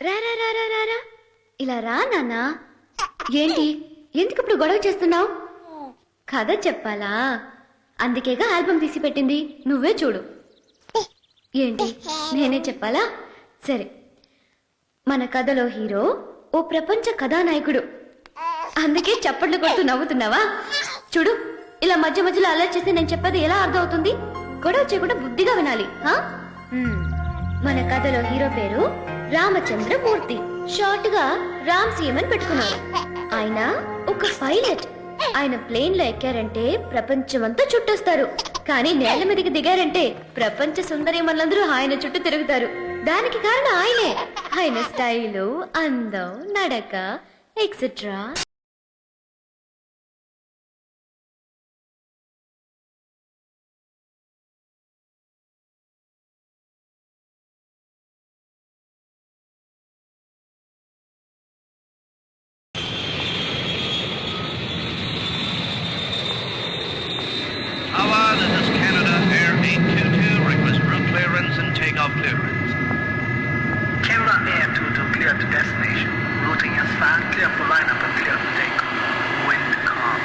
రా రా రా రా రా రా. ఇలా రా నాన్నా. ఏంటి? ఎందుకు ఇప్పుడు గొడవ చేస్తున్నావు? కథ చెప్పాలా? అందుకేగా ఆల్బమ్ తీసి పెట్టింది నువ్వే చూడు. ఏంటి? నేనే చెప్పాలా? సరే. మన కథలో హీరో ఓ ప్రపంచ కథానాయకుడు. అందుకే చప్పట్లు కొడుతూ నవ్వుతున్నావా? చూడు ఇలా మధ్య మధ్యలో అలర్ట్ చేస్తే నేను చెప్పేది ఎలా అర్థం అవుతుంది గొడవ చేయకుండా బుద్ధిగా వినాలి హా? మన కథలో హీరో పేరు రామచంద్రమూర్తి. షార్ట్గా రామ్ సీఎం అని ఆయన ఒక పైలట్. ఆయన ప్లేన్లో ఎక్కారంటే ప్రపంచమంతా చుట్టొస్తారు. కానీ నేల మీదకి దిగారంటే ప్రపంచ సుందరి మనందరూ ఆయన చుట్టూ తిరుగుతారు. దానికి కారణం ఆయనే. ఆయన స్టైలు అందం నడక etcetera takeoff clearance. Canada Air 22 clear to destination. Routing is fine, clear for lineup and clear for takeoff. Wind calm.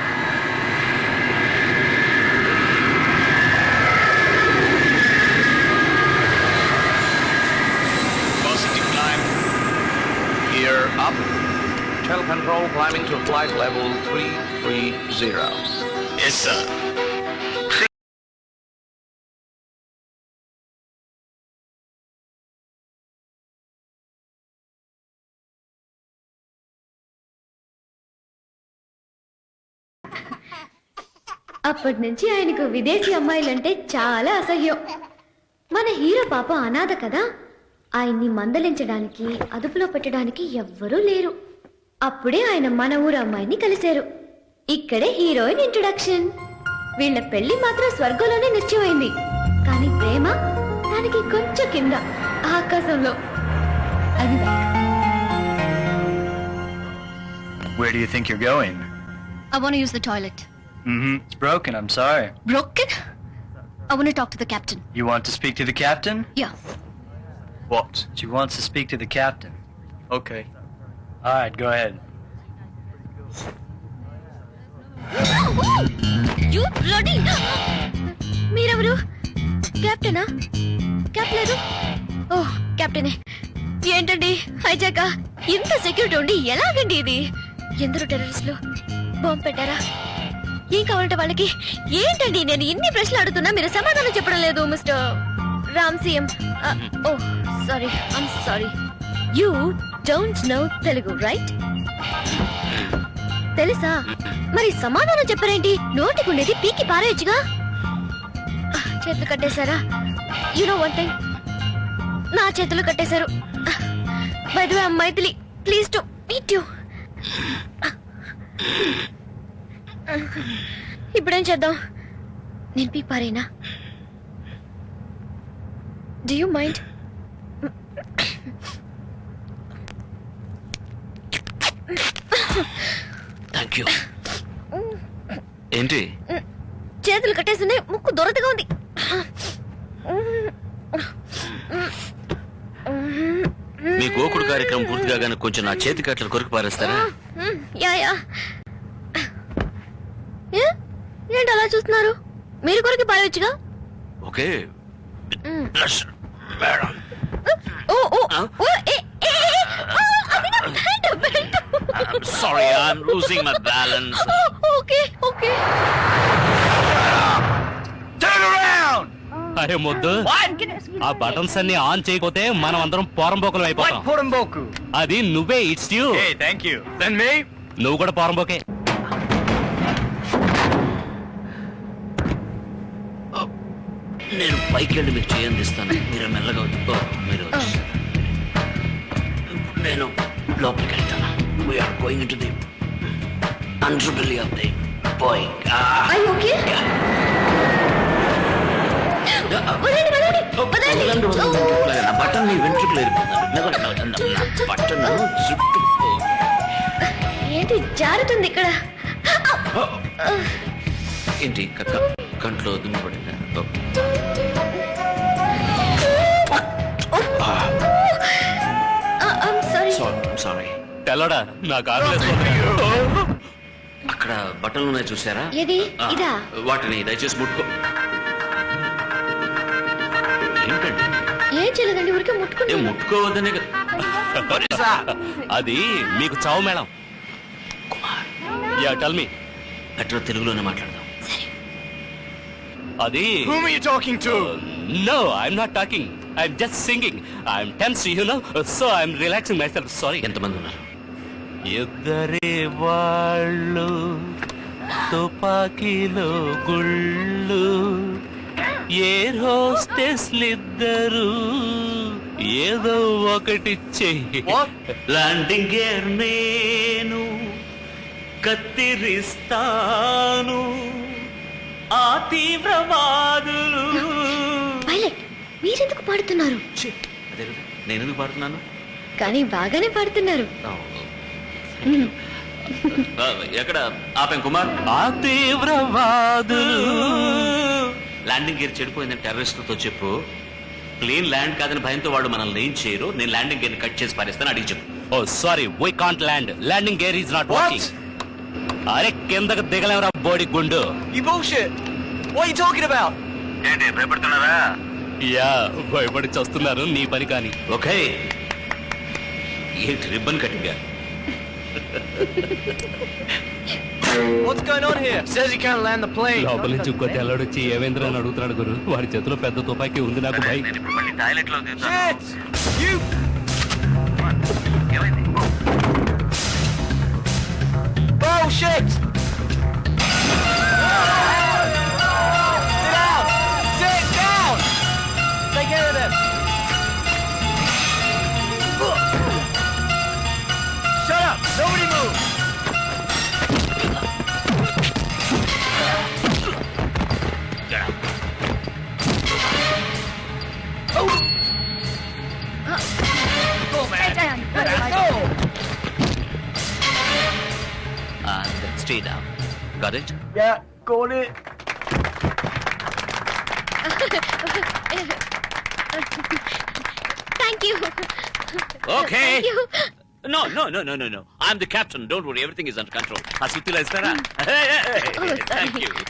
Positive climb. Gear up. Tail control climbing to flight level 330. Yes, sir. అప్పటి నుంచి ఆయనకు విదేశీ అమ్మాయిలంటే చాలా అసహ్యం. మన hero పాప అనాథ కదా. ఆయన్ని మందలించడానికి అదుపులో పెట్టడానికి ఎవ్వరూ లేరు. అప్పుడే ఆయన మన ఊరు అమ్మాయిని కలిశారు. ఇక్కడే హీరోయిన్ ఇంట్రొడక్షన్ వీళ్ళ పెళ్ళి మాత్రం స్వర్గంలోనే నిశ్చయమైంది. కానీ ప్రేమ దానికి కొంచెం కింద ఆకాశంలో. అది Where do you think you're going? I want to use the toilet. Mm-hmm. It's broken. I'm sorry. Broken? I want to talk to the captain. You want to speak to the captain? Yeah. What? She wants to speak to the captain. Okay. All right. Go ahead. You bloody మీరెవరు కెప్టెనా cap లేదు ఓ కెప్టెనే ఏంటండి హైజాక ఇంత security ఉండి ఎలాగండి ఇది ఎందరో టెర్రరిస్టులు బాంబు పెట్టారా ఏం కావాలంటే వాళ్ళకి? ఏంటండి నేను ఇన్ని ప్రశ్నలు అడుగుతున్నా మీరు సమాధానం చెప్పడం లేదు Mister Ram CM. Oh sorry I'm sorry. You don't know Telugu right? తెలుసా? మరి సమాధానం చెప్పరేంటి? నోటికి ఉండేది పీకి పారేయచ్చుగా? చేతులు కట్టేశారా? యు నో వన్ థింగ్ నా చేతులు కట్టేశారు. By the way Maithili please to meet you ఇప్పుడేం చేద్దాం? నేను పీకి పారేనా? Do you mind thank you ఏంటి? చేతులు కట్టేస్తున్నాయి ముక్కు దొరతగా ఉంది. మీ గోకుడు కార్యక్రమం పూర్తి కాగానే కొంచెం నా చేతి కట్టలు కొరికి పారేస్తారా? యా యా ఏ? ఏంటి అలా చూస్తున్నారు? మీరు కొరికి పారేయచ్చుగా ఓకే. మేడం ఓ ఓ ఏ ఏ, I'm losing my balance oh, okay okay. Turn around! అరే మొద్దు ఆ బటన్స్ అన్ని ఆన్ చేయకపోతే మనం అందరం పోరంబోకలం అయిపోతాం? అది నువ్వే it's you thank you. Then me? నువ్వు కూడా పోరంబోకే. నేను పైకి వెళ్ళి మీకు చేయందిస్తాను మీరు మెల్లగా ఓ, మీరు. నేను లోపలికి వెళ్తాను. We're going to the underbelly of the వదండి ఓ, నా వెంట్రుకలు ఎరిపోతాను నా బట్టన్ చుట్టూ ఏంటి జారుతుంది ఇక్కడ? ఏంటి కంట్లో దుమ్ము పడిందా? ఓ. ఐమ్ తెల్లడా నాకు ఆకలేస్తుంది. అక్కడ బట్టలు ఉన్నాయి చూసారా? ఏది? ఇదా? వాటిని దయచేసి ముట్టుకో. ఏంటండి? ఏం చేయలేదండి ఊరికే ఏ ముట్టుకున్నాను ముట్టుకోవద్దనే కదా. అది మీకు చావు మేడం. Yeah tell me. అట్లా తెలుగులోనే మాట్లాడదాం. అది Whom are you talking to? No I'm not talking I'm just singing I'm tense you know so I'm relaxing myself sorry ఎంతమంది ఉన్నారు? ఇద్దరే వాళ్ళు తుపాకీలో గుళ్ళు. ఏ హోస్టెస్లిద్దరు ఏదో ఒకటి చెయ్యి. ల్యాండింగ్ గేర్ నేను కత్తిరిస్తాను. ఆ తీవ్రవాదులు. పైలట్ మీరెందుకు పాడుతున్నారు? నేను ఎందుకు పాడుతున్నాను? కానీ బాగానే పాడుతున్నారు. ఎక్కడ? ఆపాం కుమార్? ఆ తీవ్రవాదులు. ల్యాండింగ్ గేర్ చెడిపోయిందని టెర్రరిస్టులతో చెప్పు. ప్లేన్ ల్యాండ్ కాదని భయంతో వాళ్ళు మనల్ని ఏం చేయరు. నేను ల్యాండింగ్ గేర్ కట్ చేసి పారేస్తాను అడిగి చెప్పు. ఓ sorry why can't land landing gear is not working అరే కిందకు దిగలేవరా బోడి గుండు You bullshit. What are you talking about? ఏంటి భయపడుతున్నారా యా భయపడి చస్తున్నారు నీ పని కాని ఓకే ఏంటి ribbon cutting What's going on here? Says he can't land the plane. లోపల నుంచి ఇంకో తెల్లడొచ్చి ఏవేంద్ర అని అడుగుతున్నాడు గురు వాడి చేతిలో పెద్ద తుపాకీ ఉంది నాకు భయ నేను ఇప్పుడు మళ్ళీ టాయిలెట్లో Shit! You. Oh shit! Stay down got it Yeah, got it. Thank you okay Thank you. No no no no no no I'm the captain don't worry everything is under control ఆ సుత్తిలో ఇస్తారా sorry. Thank you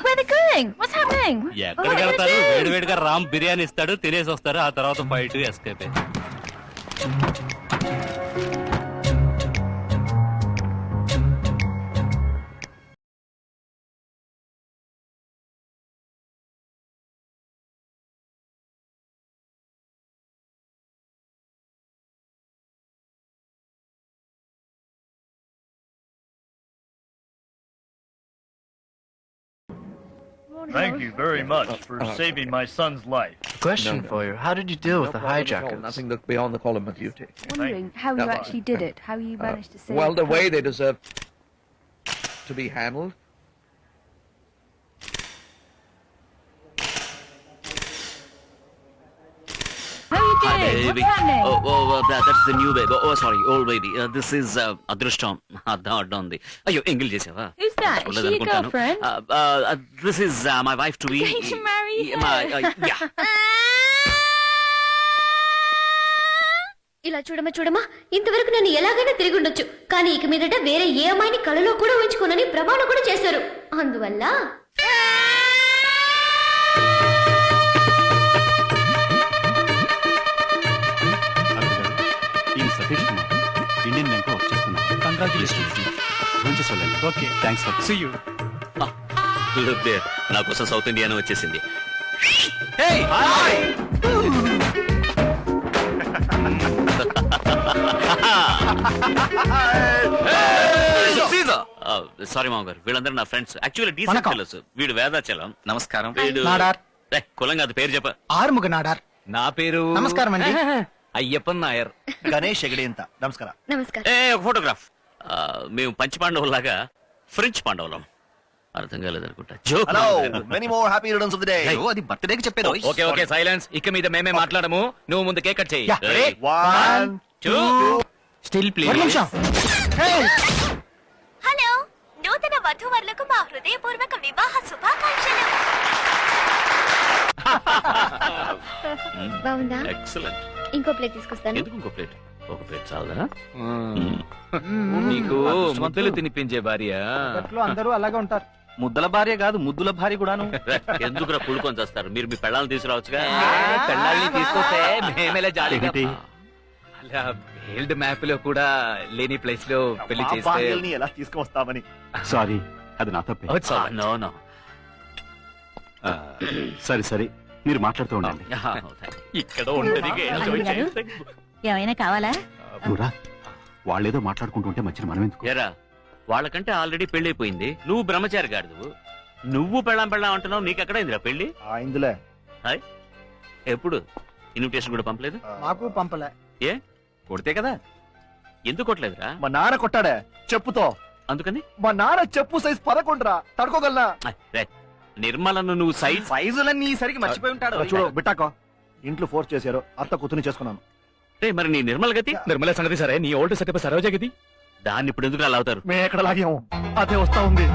Where are they going? What's happening? ఎక్కడికి వెళ్తారు వేడి వేడిగా రామ్ బిర్యానీ ఇస్తాడు తినేసి వస్తారు ఆ తర్వాత fight escape Thank you very much for uh, uh, saving my son's life. Question for you. How did you deal with the hijackers? Nothing looked beyond the column of duty. wondering how you actually did uh, it, how you Uh, managed to save. well, the way they deserve to be handled. That, that's the new baby. Oh, sorry, old baby. Uh, this is uh, అదృష్టం అర్థం అడ్డం ఉంది అయ్యో ఎంగిల్ చేసావా Who's that? Is she your girlfriend? This is my wife to be Going to marry her. ఇలా చూడమా చూడమా ఇంతవరకు నన్ను ఎలాగైనా తిరిగి ఉండొచ్చు కానీ ఇక మీదట వేరే ఏ అమ్మాయిని కలలో కూడా ఉంచుకోనని ప్రమాణం కూడా చేశారు అందువల్ల okay. Thanks for see you నా కోసం సౌత్ ఇండియానే వచ్చేసింది! సారీ మామ గారు వీళ్ళందరూ నా ఫ్రెండ్స్ యాక్చువల్లీ డీసెంట్. ఫెలోస్ వీడు వేదాచలం. నమస్కారం. వీడు నాడార్. ఏ, కులం కాదు పేరు చెప్ప. ఆరుముగ నాడార్. నా పేరు నమస్కారం అండి. అయ్యప్పన్ నాయర్. గణేష్ ఎగడేంత. నమస్కారం. నమస్కారం. ఏ ఒక మేము పంచి పాండవులాగా ఫ్రెంచ్ పాండవులం. అర్థం కాలేదనుకుంటా. Joke many more happy returns of the day అది బర్త్డేకి చెప్పేది. ఓకే ఓకే సైలెన్స్ ఇక మీద మేమే మాట్లాడము. నువ్వు ముందు కేక్ కట్ చేయి. Yeah. వన్ స్టిల్ ఒక నిమిషం హలో నూతన వధూవరులకు మా హృదయపూర్వక వివాహ శుభాకాంక్షలు. బాగుందా? ఎక్సలెంట్ ఇంకో ప్లేట్ తీసుకొస్తాను. ఎందుకు ఇంకో ప్లేట్? ఒక ప్లేట్ చాలదా? నీకు ముద్దలు తినిపించే భార్య. అందరూ అలాగే ఉంటారు. ముద్దల భార్య కాదు ముద్దుల భార్య కూడాను. ఎందుకురా పుడుకొని చేస్తారు? మీరు మీ పెళ్ళాలను తీసుకురావచ్చుగా? పెళ్ళాళ్ళని తీసుకొస్తే మేమేలా ఏంటి? అలా హెల్డ్ మ్యాప్లో కూడా లేని ప్లేస్లో పెళ్ళి చేస్తే ఎలా తీసుకొస్తామని సారీ అది నా తప్పే. No no. సరే సరే. మీరు మాట్లాడుతూ ఉండండి. ఇక్కడ ఉండదు? ఏమైనా కావాలా? నువ్వురా వాళ్ళేదో మాట్లాడుకుంటుంటే మధ్యన మనం ఎందుకు ఎరా వాళ్ళకంటే ఆల్రెడీ పెళ్ళైపోయింది. నువ్వు బ్రహ్మచారి గారు నువ్వు పెళ్ళాం పెళ్ళాం అంటున్నావు నీకు ఎక్కడ ఇందిరా పెళ్ళి ఇందులే ఎప్పుడు? ఇన్విటేషన్ కూడా పంపలేదు? మాకు పంపలే. ఏ? కొడితే కదా? ఎందుకు కొట్టలేదురా? మా నాన్న కొట్టాడే. చెప్పుతో. అందుకని? మా నాన్న చెప్పు సైజ్ పదకొండురా. తడుకోగలనా? నిర్మలను నువ్వు సైజ్ సైజులన్నీ సరికి మర్చిపోయి ఉంటాడు. చూడు బిట్టాకో. ఇంట్లో ఫోర్స్ చేశారు. అత్త కూతుని చేసుకున్నాను. రే, మరి నీ నిర్మల గతి? నిర్మల సంగతి సరే నీ ఓల్డ్ సెటప్ సరోజ గది దాన్ని ఇప్పుడు ఎందుకు అలా అవుతారు మేము ఎక్కడ లాగాము? అదే వస్తా ఉంది.